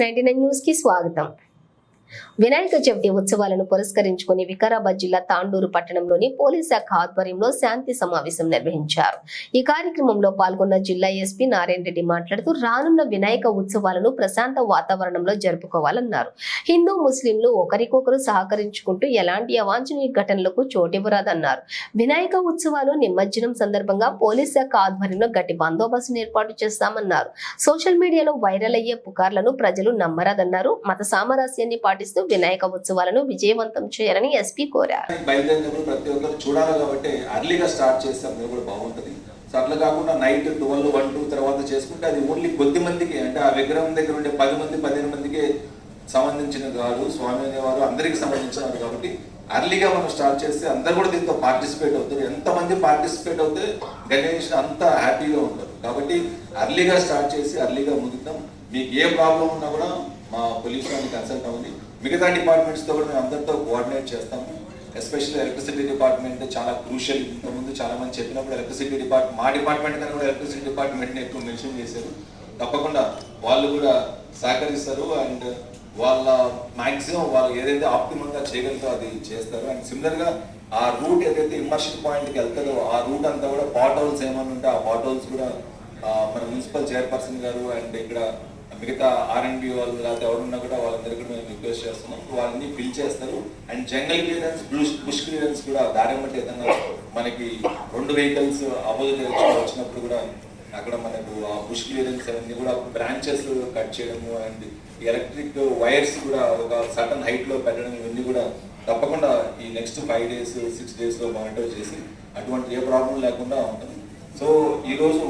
Ninety nine news కి స్వాగతం వినాయక చవితి ఉత్సవాలను పురస్కరించుకుని వికారాబాద్ జిల్లా తాండూరు పట్టణంలోని పోలీస్ శాఖ ఆధ్వర్యంలో శాంతి సమావేశం నిర్వహించారు. ఈ కార్యక్రమంలో పాల్గొన్న జిల్లా ఎస్పీ నారాయణ రెడ్డి మాట్లాడుతూ రానున్న వినాయక ఉత్సవాలను ప్రశాంత వాతావరణంలో జరుపుకోవాలన్నారు. హిందూ ముస్లింలు ఒకరికొకరు సహకరించుకుంటూ ఎలాంటి అవాంఛనీయ ఘటనలకు చోటివ్వరాదన్నారు. వినాయక ఉత్సవాలు నిమజ్జనం సందర్భంగా పోలీస్ శాఖ ఆధ్వర్యంలో గట్టి బందోబస్తును ఏర్పాటు చేస్తామన్నారు. సోషల్ మీడియాలో వైరల్ అయ్యే పుకార్లను ప్రజలు నమ్మరాదన్నారు. మత సామరస్యాన్ని పాటిస్తూ వినాయక ఉత్సవాలను విజయవంతం చేయాలని ఎస్పీ కోరారు. బయలుదేరినప్పుడు ప్రతి ఒక్కరు చూడాలి కాబట్టి అర్లీగా స్టార్ట్ చేస్తే కూడా బాగుంటుంది. సో అట్లా కాకుండా నైట్ ట్వెల్వ్ వన్ టూ తర్వాత చేసుకుంటే అది ఓన్లీ కొద్ది మందికి అంటే ఆ విగ్రహం దగ్గర ఉండే పది మంది పదిహేను మందికి సంబంధించిన వారు స్వామి అనేవారు అందరికి సంబంధించినారు కాబట్టి అర్లీగా మనం స్టార్ట్ చేస్తే అందరు కూడా దీంతో పార్టిసిపేట్ అవుతారు. ఎంతమంది పార్టిసిపేట్ అవుతే గణేష్ అంత హ్యాపీగా ఉంటారు. కాబట్టి అర్లీగా స్టార్ట్ చేసి అర్లీగా ముగిద్దాం. మీకు ఏ ప్రాబ్లం ఉన్నా కూడా మా పోలీస్ వాళ్ళని కన్సల్ట్ అవ్వండి. మిగతా డిపార్ట్మెంట్స్తో కూడా మేము అందరితో కోఆర్డినేట్ చేస్తాము. ఎస్పెషల్లీ ఎలక్ట్రిసిటీ డిపార్ట్మెంట్ చాలా క్రూషియల్ ఇంతకుముందు చాలా మంది చెప్పినప్పుడు ఎలక్ట్రిసిటీ డిపార్ట్మెంట్ మా డిపార్ట్మెంట్ కన్నా కూడా ఎలక్ట్రిసిటీ డిపార్ట్మెంట్ని ఎక్కువ మెన్షన్ చేశారు. తప్పకుండా వాళ్ళు కూడా సహకరిస్తారు అండ్ వాళ్ళ మ్యాక్సిమం వాళ్ళు ఏదైతే ఆప్టిమంగా చేయగలుగుతారో అది చేస్తారు. అండ్ సిమిలర్గా ఆ రూట్ ఏదైతే ఇమర్షన్ పాయింట్కి వెళ్తుందో ఆ రూట్ అంతా కూడా పాట్ హోల్స్ ఏమైనా ఉంటే ఆ పాట్ హోల్స్ కూడా మన మున్సిపల్ చైర్పర్సన్ గారు అండ్ ఇక్కడ మిగతా ఆర్ఎండ్బి వాళ్ళు లేకపోతే ఎవరున్నా కూడా వాళ్ళందరికీ కూడా మేము రిక్వెస్ట్ చేస్తున్నాం. వాళ్ళని ఫిల్ చేస్తారు. And jungle clearance bush bush clearance కూడా దారి బట్టి ఏదైనా మనకి రెండు వెహికల్స్ అపోజిట్ వచ్చినప్పుడు కూడా అక్కడ మనకు ఆ బుష్ క్లియరెన్స్ అవన్నీ కూడా బ్రాంచెస్ కట్ చేయడము అండ్ ఎలక్ట్రిక్ వైర్స్ కూడా ఒక సటన్ హైట్లో పెట్టడం ఇవన్నీ కూడా తప్పకుండా ఈ నెక్స్ట్ ఫైవ్ డేస్ సిక్స్ డేస్లో మానిటర్ చేసి అటువంటి ఏ ప్రాబ్లం లేకుండా ఉంటుంది. సో ఈ రోజు